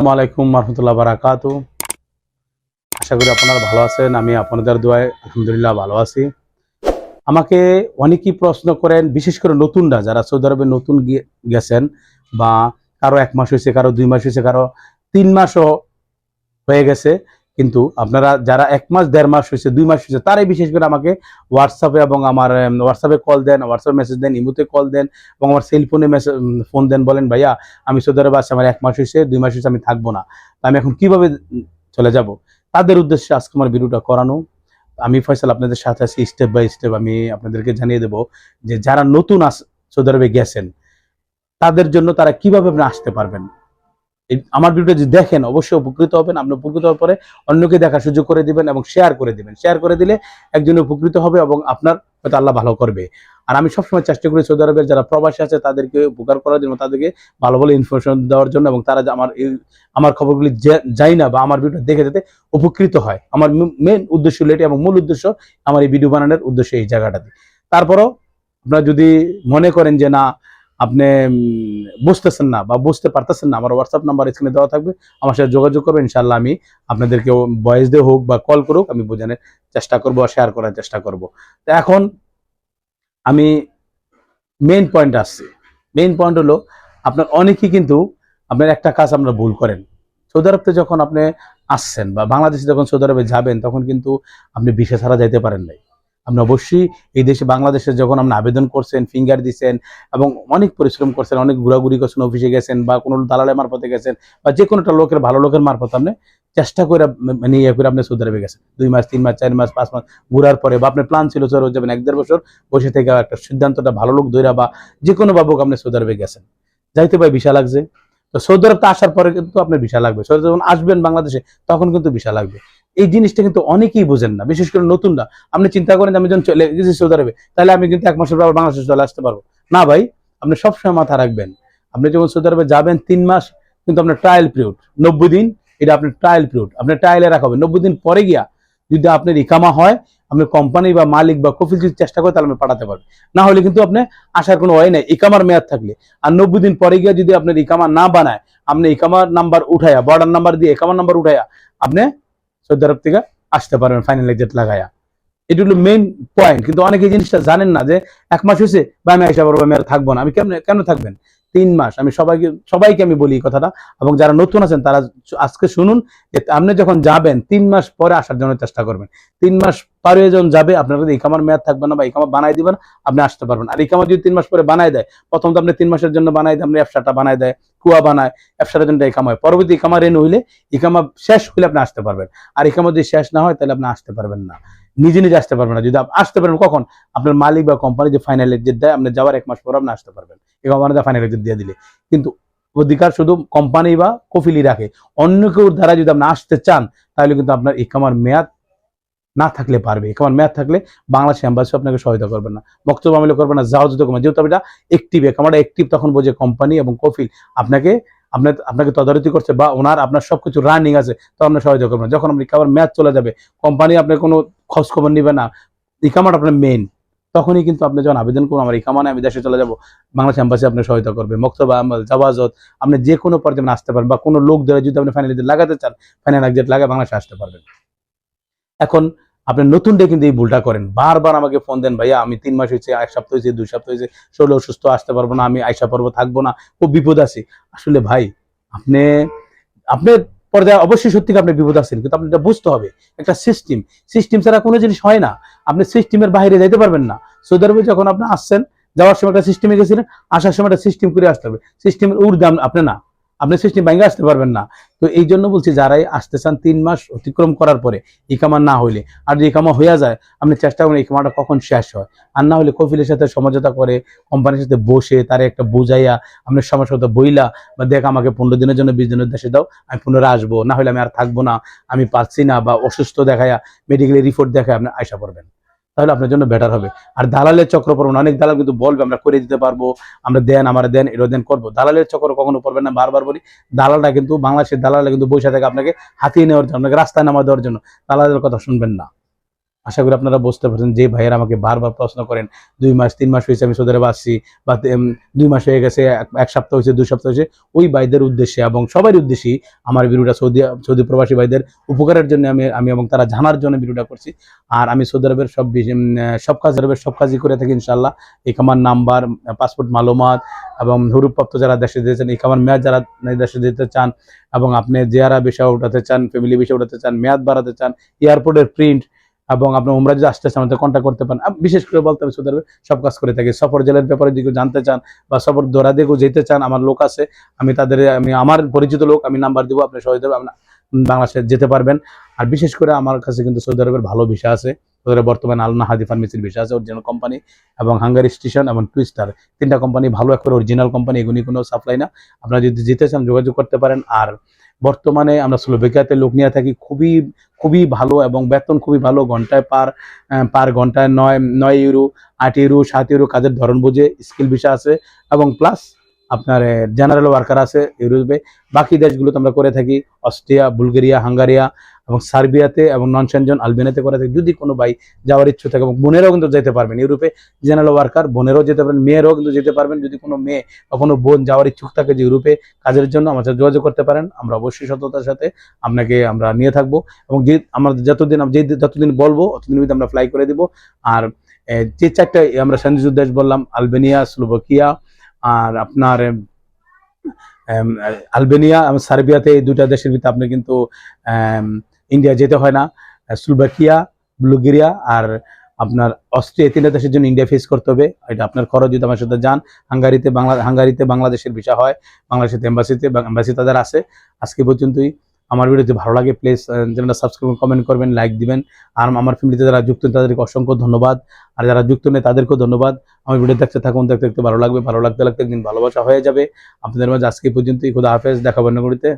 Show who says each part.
Speaker 1: আসসালামু আলাইকুম রহমতুল্লাহ বারাকাত আশা করি আপনারা ভালো আছেন, আমি আপনাদের দোয়ায় আলহামদুলিল্লাহ ভালো আছি। আমাকে অনেকেই প্রশ্ন করেন, বিশেষ করে নতুনরা যারা সৌদি আরবে নতুন গেছেন বা কারও এক মাস হয়েছে, কারও দুই মাস হয়েছে, কারও তিন মাসও হয়ে গেছে কিন্তু আপনারা যারা এক মাস, দেড় মাস হয়েছে, দুই মাস হয়েছে, তারাই বিশেষ করে আমাকে হোয়াটসঅ্যাপে এবং আমার হোয়াটসঅ্যাপে কল দেন হোয়াটসঅ্যাপে মেসেজ দেন, ইমুতে কল দেন এবং আমার সেলফোনে মেসেজ ফোন দেন, বলেন, ভাইয়া, আমি সৌদি আরবে আছি, আমার এক মাস হয়েছে, দুই মাস হয়েছে, আমি থাকব না। আমি এখন কীভাবে চলে যাব? তাদের উদ্দেশ্যে আজকে আমার ভিডিওটা করানো। আমি ফয়সাল আপনাদের সাথে আছি স্টেপ বাই স্টেপ আমি আপনাদেরকে জানিয়ে দেব যে যারা নতুন আস, সৌদি আরবে গেছেন, তাদের জন্য তারা কীভাবে আপনি আসতে পারবেন? আমার ভিডিও যদি দেখেন, অবশ্যই উপকৃত হবেন। আপনি উপকৃত হওয়ার পরে অন্যকে দেখার সুযোগ করে দিবেন এবং শেয়ার করে দিবেন। শেয়ার করে দিলে একজন উপকৃত হবে এবং আপনার হয়তো আল্লাহ ভালো করবে। আর আমি সবসময় চেষ্টা করি সৌদি আরবের যারা প্রবাসী আছে, তাদেরকে উপকার করার জন্য, তাদেরকে ভালো ভালো ইনফরমেশন দেওয়ার জন্য এবং তারা আমার আমার খবরগুলি যাই না বা আমার ভিডিও দেখে যেতে উপকৃত হয়। আমার মেন উদ্দেশ্য হলো এটি এবং মূল উদ্দেশ্য আমার এই ভিডিও বানানোর উদ্দেশ্য এই জায়গাটাতে। তারপরও আপনারা যদি মনে করেন যে না আপনি বুঝতেছেন না বা বুঝতে পারতেছেন না, আমার হোয়াটসঅ্যাপ নাম্বার স্ক্রিনে দেওয়া থাকবে। আমার সাথে যোগাযোগ করবেন ইনশাল্লাহ আমি আপনাদেরকে ভয়েস দিয়ে হোক বা কল করুক, আমি বোঝানোর চেষ্টা করব শেয়ার করার চেষ্টা করব। তো এখন আমি মেইন পয়েন্ট আসছি। মেইন পয়েন্ট হলো, আপনার অনেকেই কিন্তু আপনার একটা কাজ আমরা ভুল করেন। সৌদি আরবতে যখন আপনি আসছেন বা বাংলাদেশে যখন সৌদি আরবে যাবেন, তখন কিন্তু আপনি বিশে ছাড়া যাইতে পারেন নাই। আপনি অবশ্যই এই দেশে, বাংলাদেশে যখন আপনি আবেদন করছেন ফিঙ্গার দিছেন এবং অনেক পরিশ্রম করছেন, অনেক ঘোরাঘুরি করছেন অফিসে গেছেন বা কোনো দালালের মারফতে গেছেন বা যে একটা লোকের, ভালো লোকের মারফত আপনি চেষ্টা করে মানে ইয়ে করে আপনি সৌদি আরবে গেছেন। দুই মাস, তিন মাস, চার মাস, পাঁচ মাস ঘুরার পরে বা আপনার প্ল্যান ছিল আরবে যাবেন, এক দেড় বছর বসে থেকে একটা সিদ্ধান্তটা ভালো লোক ধৈরা বা যে কোনো বাবুক আপনি সৌদি আরবে গেছেন। যাইতে ভাই ভিসা লাগছে। তো সৌদি আরব তো আসার পরে কিন্তু আপনার ভিসা লাগবে। সৌদি যখন আসবেন বাংলাদেশে, তখন কিন্তু ভিসা লাগবে। এই জিনিসটা কিন্তু অনেকেই বোঝেন না, বিশেষ করে নতুনরা। আপনি চিন্তা করেন আমি যখন চলে গেছি সৌদি আরবে, তাহলে আমি কিন্তু এক মাসের পর বাংলাদেশে চলে আসতে পারব। না ভাই, আপনি সবসময় মাথা রাখবেন। আপনি যখন সৌদি আরবে যাবেন, তিন মাস কিন্তু আপনার ট্রায়াল পিরিয়ড নব্বই দিন, এটা আপনার ট্রায়াল পিরিয়ড আপনার ট্রায়ালে রাখা হবে। নব্বই দিন পরে গিয়া যদি আপনার ইকামা হয় আপনি কোম্পানি বা মালিক বা কফিল যদি চেষ্টা করে, তাহলে আপনি পাঠাতে পারবেন। না হলে কিন্তু আপনি আসার কোনো ওয়াই নাই, ইকামার মেয়াদ থাকলে। আর নব্বই দিন পরে গিয়ে যদি আপনার ইকামা না বানায়, আপনি ইকামার নাম্বার উঠায়া বর্ডার নাম্বার দিয়ে ইকামার নাম্বার উঠাইয়া আপনি সৌদি আরব থেকে আসতে পারবেন ফাইনাল এক্সিট লাগায়া। এটি হলো মেইন পয়েন্ট কিন্তু অনেকে এই জিনিসটা জানেন না যে এক মাস হয়েছে বা আমি আইসা পারব আমি আর থাকব না। আমি কেমন কেন থাকবেন? তিন মাস। আমি সবাইকে সবাইকে আমি বলি এই কথাটা। এবং যারা নতুন আছেন, তারা আজকে শুনুন যে আপনি যখন যাবেন, তিন মাস পরে আসার জন্য চেষ্টা করবেন। তিন মাস পরে যখন যাবে, আপনার যদি ইকামার মেয়াদ থাকবে না বা ইকামা বানাই দিবেন, আপনি আসতে পারবেন। আর ইকামা যদি তিন মাস পরে বানাই দেয়, প্রথম তো আপনি তিন মাসের জন্য বানাই দেয় আপনি ব্যবসাটা বানাই দেয়। কুয়া বানায়, ব্যবসার জন্য ইকামা হয়। পরবর্তী ইকামা রেন হইলে ইকামা শেষ হইলে আপনি আসতে পারবেন। আর ইকামা যদি শেষ না হয়, তাহলে আপনি আসতে পারবেন না। নিজে নিজে আসতে পারবেন না। যদি আপনি আসতে পারবেন কখন? আপনার মালিক বা কোম্পানি যে ফাইনাল এক্সিট দেয়, আপনি যাওয়ার এক মাস পর আপনি আসতে পারবেন। ইকামা ফাইনাল এক্সিট দিয়ে দিলে। কিন্তু অধিকার শুধু কোম্পানি বা কফিলি রাখে। অন্য কেউ দ্বারা যদি আপনি আসতে চান, তাহলে কিন্তু আপনার ইকামার মেয়াদ না থাকলে পারবে। ইকামার মেয়াদ থাকলে বাংলাদেশ এম্বাসি আপনাকে সহায়তা করবে না। বক্তব্য আমলে করবে না যদি কমে যেহেতু এটা একটিভ ইকামাটা একটিভ তখন বোঝে কোম্পানি এবং কফিল আপনাকে আপনার আপনাকে তদারতি করছে বা ওনার আপনার সবকিছু রানিং আছে তো আপনার সহায়তা করবে না। যখন আপনি ইকামার মেয়াদ চলে যাবে কোম্পানি আপনার কোনো খোঁজ খবর নিবে না ইকামাটা আপনার মেইন তখনই কিন্তু আপনি যখন আবেদন করুন আমার ইকামা নেই, আমি দেশে চলে যাব বাংলাদেশ এম্বাসি আপনার সহায়তা করবে। মক্তবা আমল জাওয়াজত আপনি যে কোনো পর্যায়ে আসতে পারেন বা কোনো লোক ধরে যদি আপনি ফাইনাল লাগাতে চান ফাইনাল একজেট লাগায় বাংলাদেশে আসতে পারবেন। এখন আপনি নতুন ডে কিন্তু এই ভুলটা করেন। বারবার আমাকে ফোন দেন, ভাইয়া, আমি তিন মাস হয়েছে, এক সপ্তাহ হয়েছে, দুই সপ্তাহ হয়েছে, শরীর অসুস্থ, আসতে পারব না, আমি আইসা পারব থাকব না, খুব বিপদ আছি। আসলে ভাই, আপনি আপনি পর্যায়ে অবশ্যই সত্যি আপনি বিপদ আছেন, কিন্তু আপনি এটা বুঝতে হবে, একটা সিস্টেম সিস্টেম ছাড়া কোনো জিনিস হয় না। আপনি সিস্টেমের বাইরে যাইতে পারবেন না। সৌদি আরবে যখন আপনি আসছেন, যাওয়ার সময় একটা সিস্টেমে গেছিলেন, আসার সময় একটা সিস্টেম করে আসতে হবে। সিস্টেমের আপ- আপনি না। আপনি সিস্টেম ভেঙে আসতে পারবেন না। তো এই জন্য বলছি, যারাই আসতে চান তিন মাস অতিক্রম করার পরে ইকামা না হইলে, আর যদি ইকামা হইয়া যায়, আপনি চেষ্টা করেন ইকামাটা কখন শেষ হয়। আর না হলে কফিলের সাথে সমঝোতা করে, কোম্পানির সাথে বসে তারে একটা বুঝাইয়া আপনার সমস্যা বইলা, বা দেখ আমাকে পনেরো দিনের জন্য বিশ দিনের দেশে দাও, আমি পুনরায় আসব। না হলে আমি আর থাকব না, আমি পারছি না, বা অসুস্থ দেখায়া মেডিকেলের রিপোর্ট দেখায় আপনি আয়সা পড়বেন। তাহলে আপনার জন্য বেটার হবে। আর দালালের চক্র পড়বেন অনেক দালাল কিন্তু বলবে, আমরা করে দিতে পারব, আমরা দেন আমরা দেন এটা দেন করব। দালালের চক্র কখনো পড়বেন না, বারবার বলি দালালটা কিন্তু, বাংলাদেশের দালালটা কিন্তু বসে থেকে আপনাকে হাতিয়ে নেওয়ার জন্য, আপনাকে রাস্তায় নামা দেওয়ার জন্য। দালালের কথা শুনবেন না। আশা করি আপনারা বুঝতে পারছেন যে ভাইয়েরা আমাকে বারবার প্রশ্ন করেন, দুই মাস, তিন মাস হয়েছে আমি সৌদি আরবে আসছি, বা দুই মাস হয়ে গেছে, এক- সপ্তাহ হয়েছে, দুই সপ্তাহ হয়েছে, ওই ভাইদের উদ্দেশ্যে এবং সবার উদ্দেশ্যেই আমার ভিডিওটা সৌদি সৌদি প্রবাসী ভাইদের উপকারের জন্য আমি আমি এবং তারা জানার জন্য ভিডিওটা করছি। আর আমি সৌদি আরবের সব সব কাজ, আরবের সব কাজই করে থাকি ইনশাল্লাহ ইকামার নাম্বার, পাসপোর্ট মালুমাত এবং হুরুপ্রাপ্ত যারা দেশে যেতে চান ইকামার মেয়াদ যারা দেশে যেতে চান এবং আপনি জেয়ারা বিষয় উঠাতে চান, ফ্যামিলি বিষয় উঠাতে চান, মেয়াদ বাড়াতে চান, এয়ারপোর্টের প্রিন্ট এবং আপনার উমরা যদি আসতে চান, আমাদের কন্ট্যাক্ট করতে পারেন। বিশেষ করে বলতে হবে সৌদি সব কাজ করে থাকি। সফর জেলের ব্যাপারে যদি জানতে চান বা সফর দৌড়া দিয়ে যেতে চান, আমার লোক আছে, আমি তাদের, আমি আমার পরিচিত লোক, আমি নাম্বার দিব, আপনি সহজে বাংলাদেশে যেতে পারবেন। আর বিশেষ করে আমার কাছে কিন্তু সৌদি আরবের ভালো ভিসা আছে। আরবে বর্তমানে আলনা হাদি ফার্মেসির ভিসা আছে অরিজিনাল কোম্পানি এবং হাঙ্গারি স্টেশন এবং টুইস্টার তিনটা কোম্পানি ভালো একটা অরিজিনাল কোম্পানি এগুলি কোনো সাপ্লাই না। আপনারা যদি যেতে চান, যোগাযোগ করতে পারেন। আর বর্তমানে আমরা স্লোভেকিয়াতে লোক নিয়ে থাকি, খুবই খুবই ভালো এবং বেতন খুবই ভালো, ঘন্টায় পার পার ঘন্টায় নয় নয় ইউরো আট ইউরো সাত ইউরো কাজের ধরন বুঝে স্কিল ভিসা আছে এবং প্লাস আপনার জেনারেল ওয়ার্কার আছে, ইউরোপে। বাকি দেশগুলোতে আমরা করে থাকি, অস্ট্রিয়া, বুলগেরিয়া, হাঙ্গারিয়া এবং সার্বিয়াতে এবং নন সেনজন আলবেনিয়াতে করে থাকি। যদি কোনো ভাই যাওয়ার ইচ্ছে থাকে এবং বোনেরাও কিন্তু যেতে পারবেন। ইউরোপে জেনারেল ওয়ার্কার বোনেরও যেতে পারবেন, মেয়েরাও কিন্তু যেতে পারবেন। যদি কোনো মেয়ে বা কোনো বোন যাওয়ার ইচ্ছুক থাকে যে ইউরোপে কাজের জন্য সাথে যোগাযোগ করতে পারেন। আমরা অবশ্যই সততার সাথে আপনাকে আমরা নিয়ে থাকব। এবং যে আমরা যতদিন যে যতদিন বলব ততদিন মধ্যে আমরা ফ্লাই করে দিব। আর যে চারটা, আমরা সন্ধিযুদ্ধ দেশ বললাম, আলবেনিয়া, স্লোভাকিয়া আর আপনার আলবেনিয়া এবং সার্বিয়াতে এই দুটা দেশের ভিতরে আপনি কিন্তু ইন্ডিয়া যেতে হয় না স্লোভাকিয়া বুলগেরিয়া আর আপনার অস্ট্রিয়া তিনটা দেশের জন্য ইন্ডিয়া ফেস করতে হবে। এটা আপনার খরচ, যদি আমার সাথে যান, হাঙ্গারিতে বাংলা, হাঙ্গারিতে বাংলাদেশের ভিসা হয়, বাংলাদেশের এম্বাসিতে এম্বাসি তাদের আছে। আজকে পর্যন্তই। আমার ভিডিওতে ভালো লাগে প্লিজ চ্যানেলটা সাবস্ক্রাইব কমেন্ট করবেন লাইক দিবেন। আর আমার ফ্যামিলিতে যারা যুক্ত তাদেরকে অসংখ্য ধন্যবাদ। আর যারা যুক্ত নেই, তাদেরকেও ধন্যবাদ। আমার ভিডিও দেখতে থাকুন, দেখতে দেখতে ভালো লাগবে। ভালো লাগতে লাগতে একদিন ভালোবাসা হয়ে যাবে। আপনাদের মাঝে আজকে পর্যন্তই। খুদা হাফেজ দেখাবেন নগরীতে